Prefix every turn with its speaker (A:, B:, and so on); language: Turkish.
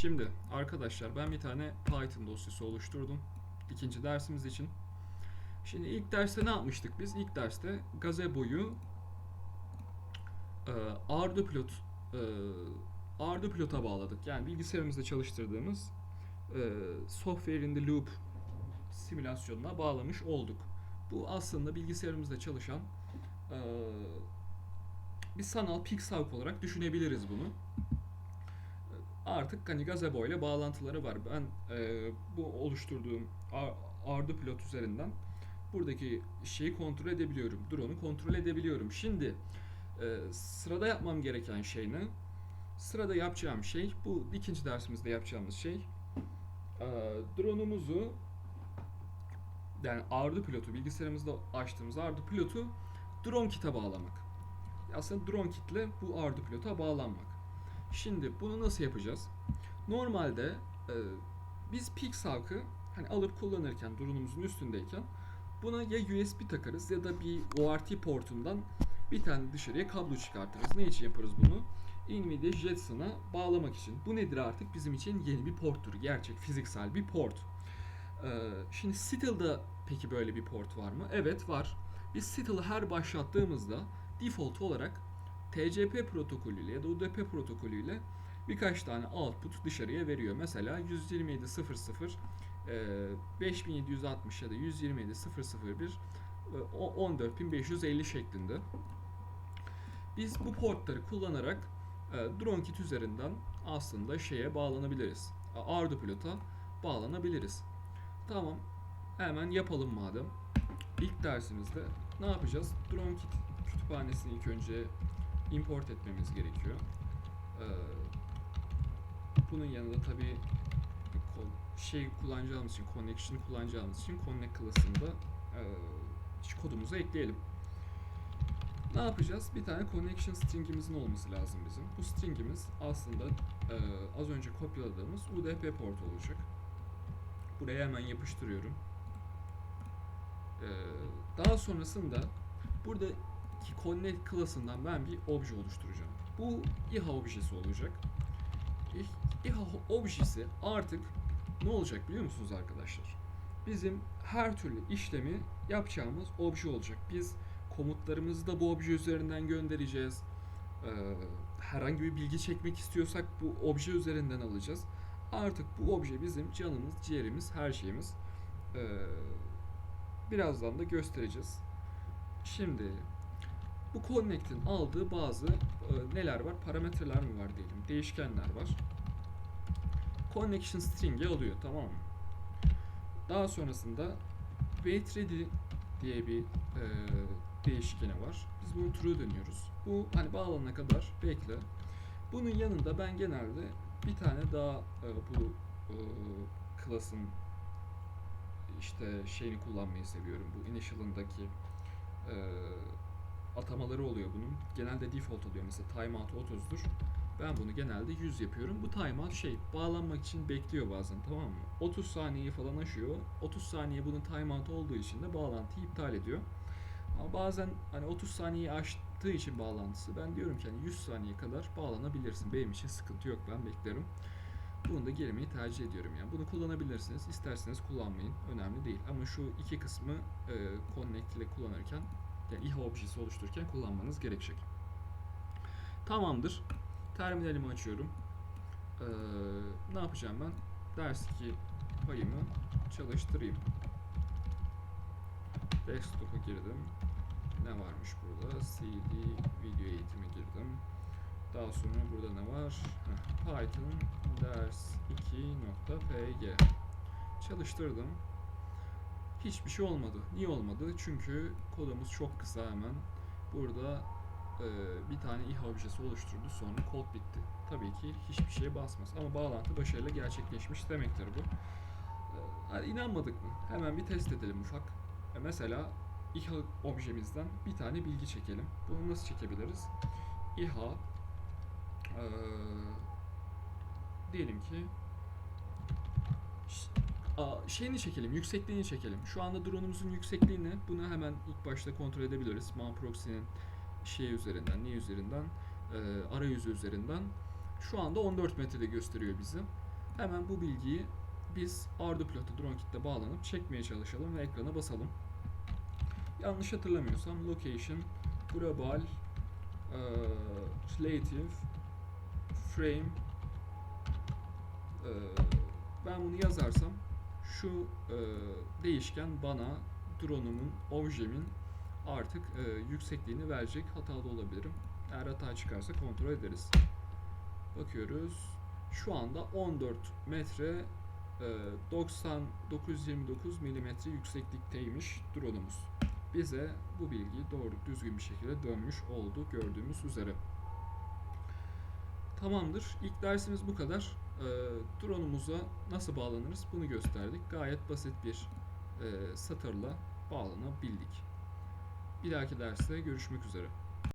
A: Şimdi arkadaşlar ben bir tane Python dosyası oluşturdum. ikinci dersimiz için. Şimdi ilk derste ne yapmıştık biz? İlk derste gazeboyu e, Ardo pilot e, Ardo pilota bağladık. Yani bilgisayarımızda çalıştırdığımız e, software in loop simülasyonuna bağlamış olduk. Bu aslında bilgisayarımızda çalışan e, bir sanal Pixark olarak düşünebiliriz bunu. Artık hani gazebo ile bağlantıları var. Ben e, bu oluşturduğum Ar- Ardo pilot üzerinden buradaki şeyi kontrol edebiliyorum. Drone'u kontrol edebiliyorum. Şimdi e, sırada yapmam gereken şey ne? Sırada yapacağım şey bu ikinci dersimizde yapacağımız şey e, drone'umuzu yani Ardu pilotu bilgisayarımızda açtığımız Ardu pilotu drone kit'e bağlamak. Aslında drone kit'le bu Ardu pilota bağlanmak. Şimdi bunu nasıl yapacağız? Normalde e, biz Pixark'ı hani alıp kullanırken drone'umuzun üstündeyken buna ya USB takarız ya da bir ORT portundan bir tane dışarıya kablo çıkartırız. Ne için yaparız bunu? Nvidia Jetson'a bağlamak için. Bu nedir artık? Bizim için yeni bir porttur. Gerçek, fiziksel bir port. Ee, şimdi Stittle'da peki böyle bir port var mı? Evet var. Biz Stittle'ı her başlattığımızda default olarak TCP protokolüyle ya da UDP protokolüyle birkaç tane output dışarıya veriyor. Mesela 127.00 e, 5760 ya da 127.001 e, o- 14550 şeklinde. Biz bu portları kullanarak e, drone kit üzerinden aslında şeye bağlanabiliriz. Ardu pilota bağlanabiliriz. Tamam. Hemen yapalım madem. İlk dersimizde ne yapacağız? Drone kit kütüphanesini ilk önce import etmemiz gerekiyor. Ee, bunun yanında tabi şey kullanacağımız için, connection kullanacağımız için connect klasında e, kodumuzu ekleyelim. Ne yapacağız? Bir tane connection stringimizin olması lazım bizim. Bu stringimiz aslında e, az önce kopyaladığımız UDP port olacak. Buraya hemen yapıştırıyorum. E, daha sonrasında buradaki connect klasından ben bir obje oluşturacağım. Bu İHA objesi olacak. İh- İHA objesi artık ne olacak biliyor musunuz arkadaşlar? Bizim her türlü işlemi yapacağımız obje olacak. Biz komutlarımızı da bu obje üzerinden göndereceğiz. Ee, herhangi bir bilgi çekmek istiyorsak bu obje üzerinden alacağız. Artık bu obje bizim canımız, ciğerimiz, her şeyimiz. Ee, birazdan da göstereceğiz. Şimdi bu Connect'in aldığı bazı e, neler var? Parametreler mi var diyelim. Değişkenler var. Connection string'i alıyor tamam mı? Daha sonrasında wait ready diye bir e, değişkeni var. Biz bunu true dönüyoruz. Bu hani bağlanana kadar bekle. Bunun yanında ben genelde bir tane daha e, bu e, class'ın işte şeyini kullanmayı seviyorum. Bu initial'ındaki e, atamaları oluyor bunun. Genelde default oluyor. Mesela timeout 30'dur. Ben bunu genelde 100 yapıyorum. Bu timeout şey bağlanmak için bekliyor bazen tamam mı? 30 saniyeyi falan aşıyor. 30 saniye bunun timeout olduğu için de bağlantıyı iptal ediyor. Ama bazen hani 30 saniyeyi aştığı için bağlantısı ben diyorum ki hani 100 saniye kadar bağlanabilirsin. Benim için sıkıntı yok ben beklerim. Bunu da girmeyi tercih ediyorum yani. Bunu kullanabilirsiniz. isterseniz kullanmayın. Önemli değil. Ama şu iki kısmı e, connect ile kullanırken yani İHA objesi oluştururken kullanmanız gerekecek. Tamamdır. Terminalimi açıyorum. Ee, ne yapacağım ben? Ders 2 payımı çalıştırayım. Desktop'a girdim. Ne varmış burada? CD video eğitimi girdim. Daha sonra burada ne var? Heh, Python ders 2.pg çalıştırdım. Hiçbir şey olmadı. Niye olmadı? Çünkü kodumuz çok kısa hemen. Burada e, bir tane İHA objesi oluşturdu. Sonra kod bitti. Tabii ki hiçbir şeye basmaz. Ama bağlantı başarıyla gerçekleşmiş demektir bu. E, inanmadık mı? Hemen bir test edelim ufak. E, mesela İHA objemizden bir tane bilgi çekelim. Bunu nasıl çekebiliriz? İHA e, diyelim ki şeyini çekelim, yüksekliğini çekelim. Şu anda drone'umuzun yüksekliğini bunu hemen ilk başta kontrol edebiliriz. Manproxy'nin şey üzerinden, ne üzerinden, e, arayüzü üzerinden. Şu anda 14 metrede gösteriyor bizi. Hemen bu bilgiyi biz Ardu Pilot'a drone kit'le bağlanıp çekmeye çalışalım ve ekrana basalım. Yanlış hatırlamıyorsam location global eee, relative frame eee, ben bunu yazarsam şu eee, değişken bana drone'umun, objemin artık eee, yüksekliğini verecek. Hatalı olabilirim. Eğer hata çıkarsa kontrol ederiz. Bakıyoruz. Şu anda 14 metre eee, 90 929 milimetre yükseklikteymiş drone'umuz. Bize bu bilgi doğru düzgün bir şekilde dönmüş oldu gördüğümüz üzere. Tamamdır. İlk dersimiz bu kadar. Ee, drone'umuza nasıl bağlanırız bunu gösterdik. Gayet basit bir e, satırla bağlanabildik. Bir dahaki derste görüşmek üzere.